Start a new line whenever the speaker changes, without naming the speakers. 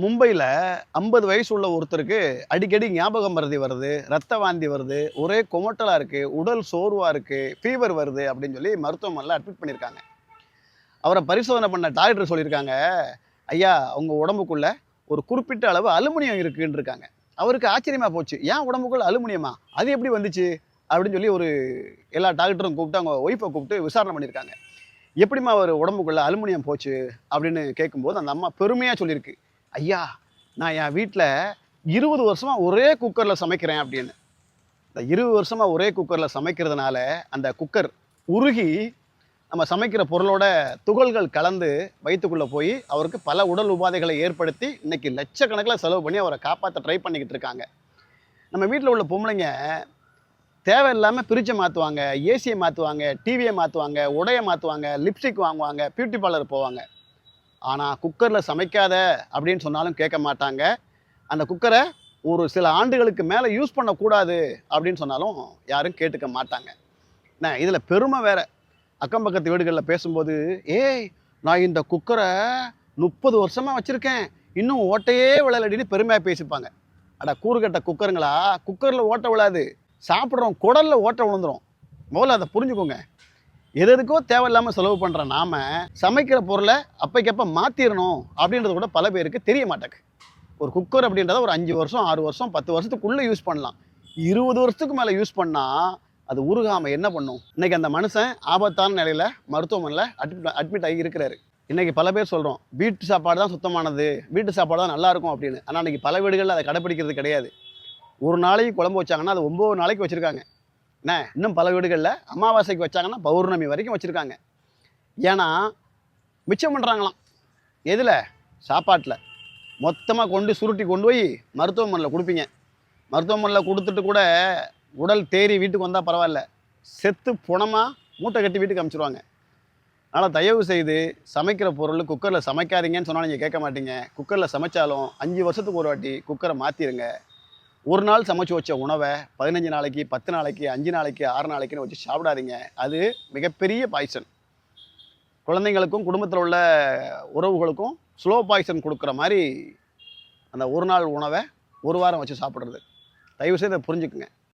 மும்பையில் ஐம்பது வயசு உள்ள ஒருத்தருக்கு அடிக்கடி ஞாபகம் மருதி வருது ரத்த வாந்தி வருது ஒரே குமட்டலாக இருக்குது உடல் சோர்வாக இருக்குது ஃபீவர் வருது அப்படின்னு சொல்லி மருத்துவமனையில் அட்மிட் பண்ணியிருக்காங்க. அவரை பரிசோதனை பண்ண டாக்டர் சொல்லியிருக்காங்க ஐயா உங்கள் உடம்புக்குள்ளே ஒரு குறிப்பிட்ட அளவு அலுமினியம் இருக்குன்னு இருக்காங்க அவருக்கு ஆச்சரியமாக போச்சு ஏன் உடம்புக்குள்ள அலுமினியமா? அது எப்படி வந்துச்சு? அப்படின்னு சொல்லி ஒரு எல்லா டாக்டரும் கூப்பிட்டு அவங்க ஒய்ஃபை கூப்பிட்டு விசாரணை பண்ணியிருக்காங்க. எப்படிம்மா அவர் உடம்புக்குள்ளே அலுமினியம் போச்சு அப்படின்னு கேட்கும்போது அந்த அம்மா பெருமையாக சொல்லியிருக்கு. ஐயா நான் என் வீட்டில் இருபது வருஷமாக ஒரே குக்கரில் சமைக்கிறேன் அப்படின்னு. இந்த இருபது வருஷமாக ஒரே குக்கரில் சமைக்கிறதுனால அந்த குக்கர் உருகி நம்ம சமைக்கிற பொருளோட துகள்கள் கலந்து வயிற்றுக்குள்ளே போய் அவருக்கு பல உடல் உபாதைகளை ஏற்படுத்தி இன்றைக்கி லட்சக்கணக்கில் செலவு பண்ணி அவரை காப்பாற்ற ட்ரை பண்ணிக்கிட்டு இருக்காங்க. நம்ம வீட்டில் உள்ள பொம்பளைங்க தேவையில்லாமல் பிரிட்ஜை மாற்றுவாங்க ஏசியை மாற்றுவாங்க டிவியை மாற்றுவாங்க உடையை மாற்றுவாங்க லிப்ஸ்டிக் வாங்குவாங்க பியூட்டி பார்லர் போவாங்க. ஆனால் குக்கரில் சமைக்காத அப்படின்னு சொன்னாலும் கேட்க மாட்டாங்க. அந்த குக்கரை ஒரு சில ஆண்டுகளுக்கு மேலே யூஸ் பண்ணக்கூடாது அப்படின்னு சொன்னாலும் யாரும் கேட்டுக்க மாட்டாங்க. என்ன இதில் பெருமை வேற. அக்கம் பக்கத்து வீடுகளில் பேசும்போது ஏய் நான் இந்த குக்கரை முப்பது வருஷமாக வச்சுருக்கேன். இன்னும் ஓட்டையே விழலடின்னு பெருமையாக பேசிப்பாங்க. அட கூறுகட்ட குக்கருங்களா? குக்கரில் ஓட்ட விழாது. சாப்பிட்றோம் குடலில் ஓட்ட விழுந்துரும் முதல்ல அதை புரிஞ்சுக்கோங்க. எது எதுக்கோ தேவையில்லாமல் செலவு பண்ணுற நாம் சமைக்கிற பொருளை அப்பைக்கப்போ மாற்றிடணும் அப்படின்றது கூட பல பேருக்கு தெரிய மாட்டேக்கு ஒரு குக்கர் அப்படின்றத ஒரு அஞ்சு வருஷம் ஆறு வருஷம் பத்து வருஷத்துக்குள்ளே யூஸ் பண்ணலாம். இருபது வருஷத்துக்கு மேலே யூஸ் பண்ணால் அது உருகாமல் என்ன பண்ணும்? இன்னைக்கு அந்த மனுஷன் ஆபத்தான நிலையில் மருத்துவமனையில் அட்மிட் அட்மிட் ஆகி இருக்கிறாரு. இன்றைக்கி பல பேர் சொல்கிறோம் வீட்டு சாப்பாடு தான் சுத்தமானது. வீட்டு சாப்பாடு தான் நல்லாயிருக்கும் அப்படின்னு. ஆனால் இன்றைக்கி பல வீடுகளில் அதை கடைப்பிடிக்கிறது கிடையாது. ஒரு நாளைக்கு குழம்பு வச்சாங்கன்னா அது ஒம்பது நாளைக்கு வச்சுருக்காங்க. என்ன? இன்னும் பல வீடுகளில் அமாவாசைக்கு வச்சாங்கன்னா பௌர்ணமி வரைக்கும் வச்சுருக்காங்க. ஏன்னா மிச்சம் பண்ணுறாங்களாம் எதில்? சாப்பாட்டில். மொத்தமாக கொண்டு சுருட்டி கொண்டு போய் மருத்துவமனையில் கொடுப்பீங்க. மருத்துவமனையில் கொடுத்துட்டு கூட உடல் தேறி வீட்டுக்கு வந்தால் பரவாயில்ல. செத்து புணமாக மூட்டை கட்டி வீட்டுக்கு அனுப்பிச்சிருவாங்க அதனால் தயவு செய்து சமைக்கிற பொருள் குக்கரில் சமைக்காதீங்கன்னு சொன்னால் நீங்கள் கேட்க மாட்டீங்க. குக்கரில் சமைச்சாலும் அஞ்சு வருஷத்துக்கு ஒரு வாட்டி குக்கரை மாற்றிடுங்க ஒரு நாள் சமைச்சு வச்ச உணவை பதினஞ்சு நாளைக்கு பத்து நாளைக்கு அஞ்சு நாளைக்கு ஆறு நாளைக்குன்னு வச்சு சாப்பிடாதீங்க. அது மிகப்பெரிய பாய்சன் குழந்தைங்களுக்கும் குடும்பத்தில் உள்ள உறவுகளுக்கும் ஸ்லோ பாய்சன் கொடுக்குற மாதிரி அந்த ஒரு நாள் உணவை ஒரு வாரம் வச்சு சாப்பிட்றது. தயவுசெய்து இதை புரிஞ்சுக்குங்க.